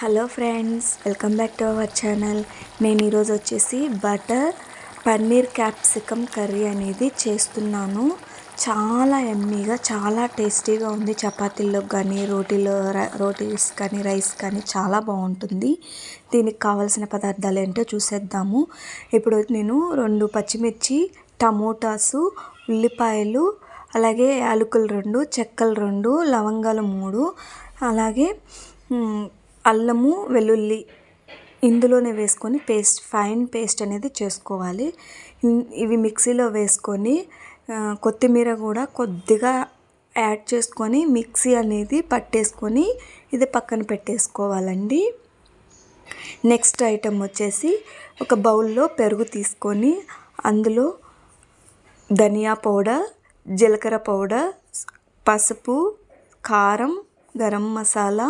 Hello friends welcome back to our channel. నేను ఈరోజు వచ్చేసి బటర్ పన్నీర్ క్యాప్సికమ్ కర్రీ అనేది చేస్తున్నాను. చాలా ఎమ్మీగా చాలా టేస్టీగా ఉంది. చపాతీల్లో కానీ రోటీలో రోటీస్ కానీ రైస్ కానీ చాలా బాగుంటుంది. దీనికి కావాల్సిన పదార్థాలు ఏంటో చూసేద్దాము. ఇప్పుడు నేను రెండు పచ్చిమిర్చి టమోటాసు ఉల్లిపాయలు అలాగే యాలకులు రెండు చెక్కలు రెండు లవంగాలు మూడు అలాగే అల్లము వెల్లుల్లి ఇందులోనే వేసుకొని పేస్ట్ ఫైన్ పేస్ట్ అనేది చేసుకోవాలి. ఇవి మిక్సీలో వేసుకొని కొత్తిమీర కూడా కొద్దిగా యాడ్ చేసుకొని మిక్సీ అనేది పట్టేసుకొని ఇది పక్కన పెట్టేసుకోవాలండి. నెక్స్ట్ ఐటెం వచ్చేసి ఒక బౌల్లో పెరుగు తీసుకొని అందులో ధనియా పౌడర్ జీలకర్ర పౌడర్ పసుపు కారం గరం మసాలా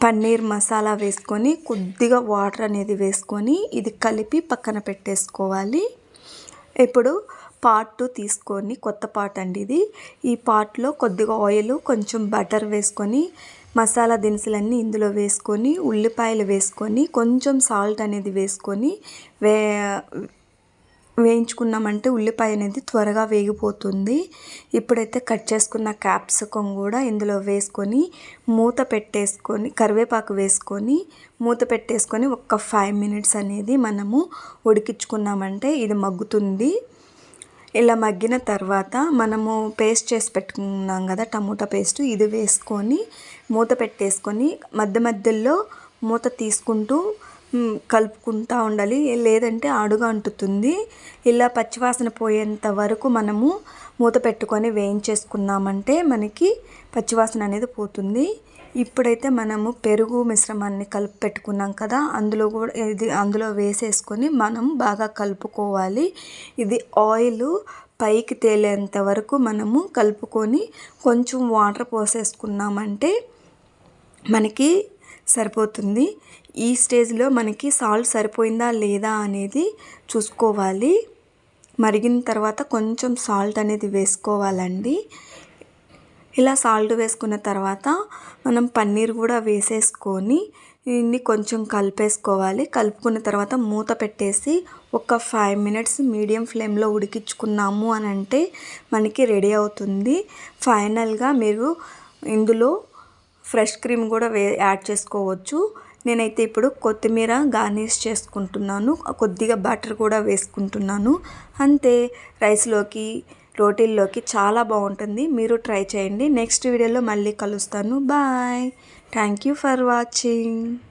పన్నీర్ మసాలా వేసుకొని కొద్దిగా వాటర్ అనేది వేసుకొని ఇది కలిపి పక్కన పెట్టేసుకోవాలి. ఇప్పుడు పాట్ తీసుకొని కొత్త పాట్ అండి ఇది. ఈ పాట్లో కొద్దిగా ఆయిల్ కొంచెం బటర్ వేసుకొని మసాలా దినుసులన్నీ ఇందులో వేసుకొని ఉల్లిపాయలు వేసుకొని కొంచెం సాల్ట్ అనేది వేసుకొని వే వేయించుకున్నామంటే ఉల్లిపాయ అనేది త్వరగా వేగిపోతుంది. ఇప్పుడైతే కట్ చేసుకున్న క్యాప్సికం కూడా ఇందులో వేసుకొని మూత పెట్టేసుకొని కరివేపాకు వేసుకొని మూత పెట్టేసుకొని ఒక ఫైవ్ మినిట్స్ అనేది మనము ఉడికించుకున్నామంటే ఇది మగ్గుతుంది. ఇలా మగ్గిన తర్వాత మనము పేస్ట్ చేసి పెట్టుకున్నాం కదా టమోటా పేస్ట్ ఇది వేసుకొని మూత పెట్టేసుకొని మధ్య మధ్యలో మూత తీసుకుంటూ కలుపుకుంటూ ఉండాలి. లేదంటే అడుగు అంటుతుంది ఇలా పచ్చివాసన పోయేంత వరకు మనము మూత పెట్టుకొని వేయించేసుకున్నామంటే మనకి పచ్చివాసన అనేది పోతుంది. ఇప్పుడైతే మనము పెరుగు మిశ్రమాన్ని కలిపి పెట్టుకున్నాం కదా అందులో కూడా ఇది అందులో వేసేసుకొని మనం బాగా కలుపుకోవాలి. ఇది ఆయిల్ పైకి తేలేంత వరకు మనము కలుపుకొని కొంచెం వాటర్ పోసేసుకున్నామంటే మనకి సరిపోతుంది. ఈ స్టేజ్లో మనకి సాల్ట్ సరిపోయిందా లేదా అనేది చూసుకోవాలి. మరిగిన తర్వాత కొంచెం సాల్ట్ అనేది వేసుకోవాలండి. ఇలా సాల్ట్ వేసుకున్న తర్వాత మనం పన్నీర్ కూడా వేసేసుకొని దీన్ని కొంచెం కలిపేసుకోవాలి. కలుపుకున్న తర్వాత మూత పెట్టేసి ఒక ఫైవ్ మినిట్స్ మీడియం ఫ్లేమ్లో ఉడికించుకున్నాము అని అంటే మనకి రెడీ అవుతుంది. ఫైనల్గా మీరు ఇందులో ఫ్రెష్ క్రీమ్ కూడా వే యాడ్ చేసుకోవచ్చు. నేనైతే ఇప్పుడు కొత్తిమీర గార్నిష్ చేసుకుంటున్నాను. కొద్దిగా బటర్ కూడా వేసుకుంటున్నాను. అంతే రైస్లోకి రోటీల్లోకి చాలా బాగుంటుంది. మీరు ట్రై చేయండి. నెక్స్ట్ వీడియోలో మళ్ళీ కలుస్తాను. Bye. Thank you for watching.